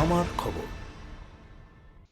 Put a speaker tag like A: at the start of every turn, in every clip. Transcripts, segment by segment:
A: আমার খবর।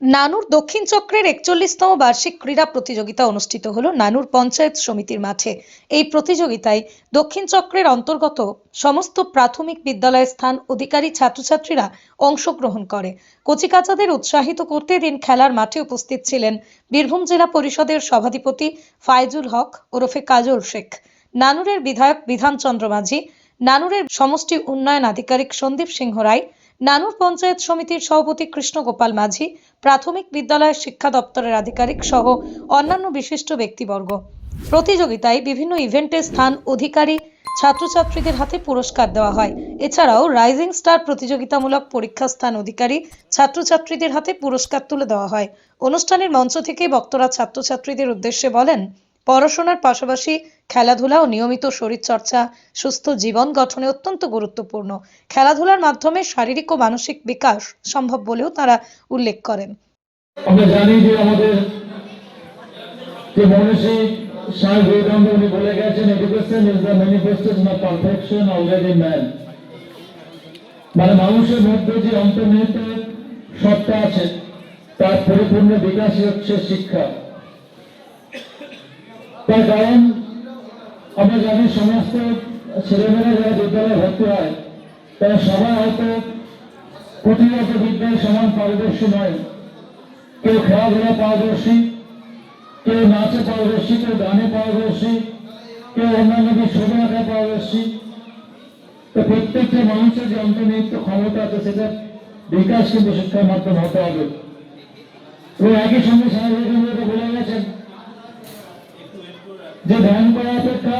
B: নানুর দক্ষিণ চক্রের একচল্লিশতম বার্ষিক ক্রীড়া প্রতিযোগিতা অনুষ্ঠিত হলো নানুর পঞ্চায়েত সমিতির মাঠে। এই প্রতিযোগিতায় দক্ষিণ চক্রের অন্তর্গত সমস্ত প্রাথমিক বিদ্যালয়ের স্থান অধিকারী ছাত্রছাত্রীরা অংশগ্রহণ করে। কচিকাচাদের উৎসাহিত করতে দিন খেলার মাঠে উপস্থিত ছিলেন বীরভূম জেলা পরিষদের সভাধিপতি ফায়জুল হক, ওরফে কাজল শেখ, নানুরের বিধায়ক বিধানচন্দ্র মাঝি, নানুরের সমষ্টি উন্নয়ন আধিকারিক সন্দীপ সিংহ রায় নানুর পঞ্চায়েত সমিতির সভাপতি কৃষ্ণগোপাল মাঝি, প্রাথমিক বিদ্যালয়ের শিক্ষা দপ্তরের আধিকারিক সহ অন্যান্য বিশিষ্ট ব্যক্তিবর্গ। প্রতিযোগিতায় বিভিন্ন ইভেন্টে স্থান অধিকারী ছাত্রছাত্রীদের হাতে পুরস্কার দেওয়া হয়। এছাড়াও রাইজিং স্টার প্রতিযোগিতামূলক পরীক্ষা স্থান অধিকারী ছাত্রছাত্রীদের হাতে পুরস্কার তুলে দেওয়া হয়। অনুষ্ঠানের মঞ্চ থেকে বক্তরা ছাত্রছাত্রীদের উদ্দেশ্যে বলেন, পড়াশোনার পাশাপাশি খেলাধুলা ও নিয়মিত শরীরচর্চা, সুস্থ জীবন গঠনে অত্যন্ত গুরুত্বপূর্ণ। খেলাধুলার মাধ্যমে শারীরিক ও মানসিক বিকাশ সম্ভব বলেও তারা উল্লেখ করেন।
C: আমরা জানি যে আমাদের যে বিবেকানন্দ উনি বলে গেছেন education is the manifestation of perfection already man মানে মানুষের মধ্যে যে অন্তর্নিহিত সত্তা আছে, তার পরিপূর্ণ বিকাশই হচ্ছে শিক্ষা। তার কারণ আমরা জানি সমস্ত ছেলেমেয়েরা যারা বিদ্যালয়ে ভর্তি হয়, তারা সবাই হয়তো পুঁথিগত বিদ্যায় সমান পারদর্শী নয়। কেউ খেলাধুলা পারদর্শী, কেউ নাচে পারদর্শী, কেউ গানে পারদর্শী, কেউ অন্যান্য ছবি আঁকায় পারদর্শী। তো প্রত্যেকটা মানুষের যে অন্তর্নিহিত ক্ষমতা আছে সেটা বিকাশ কিন্তু শিক্ষার মাধ্যমে হতে হবে। এবং একই সঙ্গে স্বামী বিবেকানন্দ বলে গেছেন যে ধ্যান করা অপেক্ষা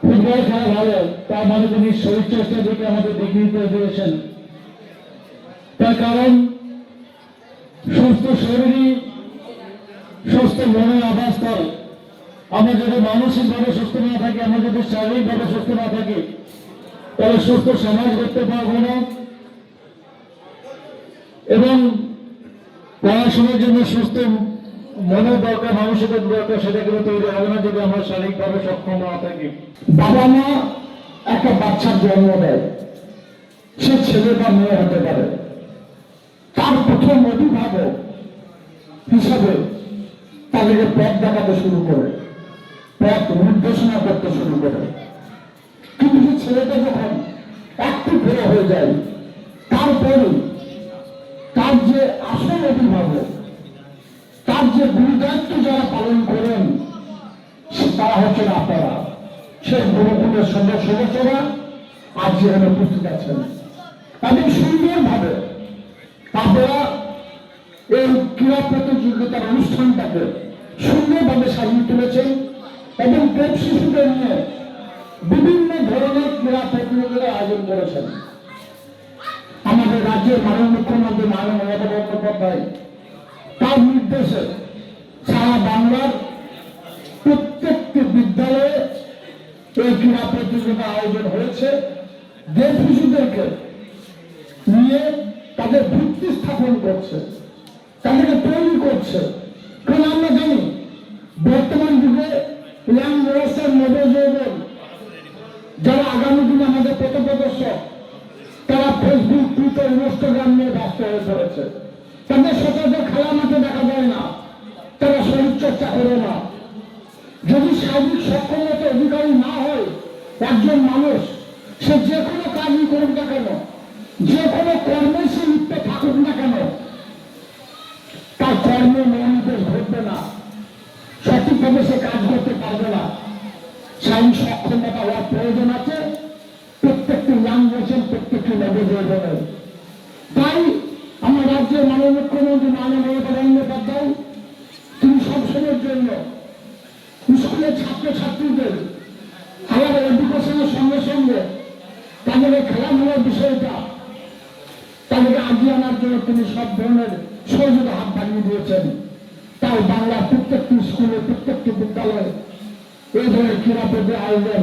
C: ফুটবল খেলা ভালো তার মানে তিনি শরীরচর্চার দিকে আমাদের দিক নির্দেশ দিয়েছেন। তার কারণ, সুস্থ শরীরই সুস্থ মনের আবাসস্থল আমরা যদি মানসিকভাবে সুস্থ না থাকি, আমরা যদি শারীরিকভাবে সুস্থ না থাকি, তাহলে সুস্থ সমাজ করতে পারব না। এবং পড়াশোনার জন্য সুস্থ মনের দরকার মানসিকের দরকার, সেটা কিন্তু তৈরি হবে না যদি আমরা শারীরিকভাবে সক্ষম না থাকি। বাবা মা একটা বাচ্চার জন্ম দেয়। সে ছেলে বা মেয়ে হতে পারে। তার প্রথম অভিভাবক হিসাবে তাদেরকে পথ দেখাতে শুরু করে, পথ নির্দেশনা করতে শুরু করে। কিন্তু সে ছেলেটা যখন একটু বড় হয়ে যায়, তারপরে তার যে আসল অভিভাবক, তার যে গুরুদায়িত্ব যারা পালন করেন তারা হচ্ছেন আপনারা। সেই গুরুকুলের সদস্য সদস্যরা আজ যেখানে উপস্থিত আছেন। এবং সুন্দরভাবে আপনারা এই ক্রীড়া প্রতিযোগিতার অনুষ্ঠানটাকে সুন্দরভাবে সাজিয়ে তুলেছেন এবং প্রেম শিশুদের নিয়ে বিভিন্ন ধরনের ক্রীড়া প্রতিযোগিতার আয়োজন করেছেন। আমাদের রাজ্যের মাননীয় মুখ্যমন্ত্রী মাননীয় মমতা বন্দ্যোপাধ্যায় তার নির্দেশে সারা বাংলার প্রত্যেকটি বিদ্যালয়ে এই ক্রীড়া প্রতিযোগিতা আয়োজন হয়েছে। দেশ শিশুদেরকে নিয়ে তাদের ভিত্তি স্থাপন করছে, তাদেরকে তৈরি করছে। কারণ আমরা জানি, বর্তমান যুগে ইয়াং জেনারেশন নবযৌবন যারা আগামী দিনে আমাদের পথপ্রদর্শক তারা ফেসবুক টুইটার ইনস্টাগ্রাম নিয়ে ব্যস্ত হয়ে পড়েছে। তাদের সচরাচর খেলা মাঠে দেখা যায় না, তারা শরীরচর্চা করে না। যদি শারীরিক সক্ষমতা অধিকারী না একজন মানুষ, সে যে কোনো কাজই করুক না কেন, যে কোনো কর্মে সে লিপ্ত থাকুক না কেন, তার কর্মে মনোনিবেশ ঘটবে না। সঠিকভাবে সে কাজ করতে পারবে না। শারীরিক সক্ষমতা হওয়ার প্রয়োজন আছে, প্রত্যেকটি ইয়াং বছর প্রত্যেকটি নবযৌবনের তাই আমার রাজ্যের মাননীয় মুখ্যমন্ত্রী মাননীয় তিনি সব ধরনের সহযোগিতা হাত বাড়িয়ে দিয়েছেন। তাই বাংলার প্রত্যেকটি স্কুলে, প্রত্যেকটি বিদ্যালয়ে এই ধরনের ক্রীড়া আয়োজন।